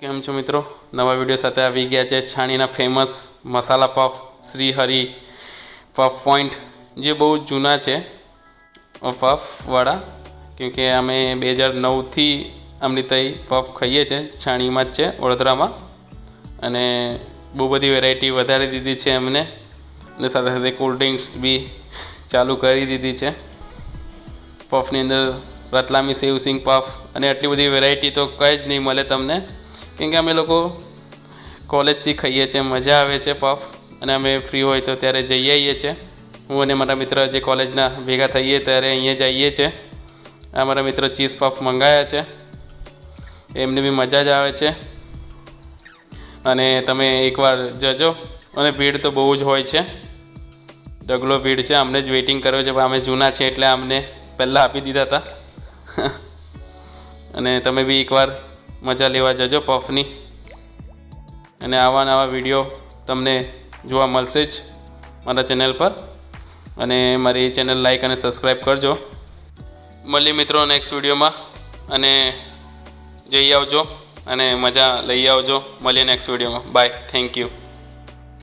કેમ છો મિત્રો? નવા વીડિયો સાથે આવી ગયા છે છાણીના famous masala puff Shrihari puff point જે બહુ જૂના છે પફવાળા કેમકે અમે બે હજાર નવથી અમની તઈ પફ ખાઈએ છીએ છાણીમાં જ છે, વડોદરામાં. અને બહુ બધી વેરાયટી વધારી દીધી છે એમને. અને સાથે સાથે કોલ્ડ ડ્રિંક્સ બી ચાલુ કરી દીધી છે. પફની અંદર રતલામી સેવસિંગ પફ અને આટલી બધી વેરાયટી તો કંઈ જ નહીં મળે તમને. કેમ કે અમે લોકો કોલેજથી ખાઈએ છીએ, મજા આવે છે પફ અને અમે ફ્રી હોય તો ત્યારે જઈ આવીએ છીએ. હું અને મારા મિત્ર જે કોલેજના ભેગા થઈએ ત્યારે અહીંયા જઈએ છીએ. આ મારા મિત્ર ચીઝ પફ મંગાવ્યા છે. એમને બી મજા જ આવે છે. અને તમે એકવાર જજો. અને ભીડ તો બહુ જ હોય છે. ડગલો ભીડ છે. અમને જ વેઇટિંગ કર્યો છે. અમે જૂના છે એટલે અમને પહેલાં આપી દીધા હતા. અને તમે બી એકવાર મજા લેવા જજો પફની. અને આવા નવા વીડિયો તમને જોવા મળશે જ મારા ચેનલ પર. અને મારી ચેનલ લાઈક અને સબસ્ક્રાઈબ કરજો. મળીએ મિત્રો નેક્સ્ટ વિડીયોમાં. અને જઈ આવજો અને મજા લઈ આવજો. મળીએ નેક્સ્ટ વિડીયોમાં. Bye thank you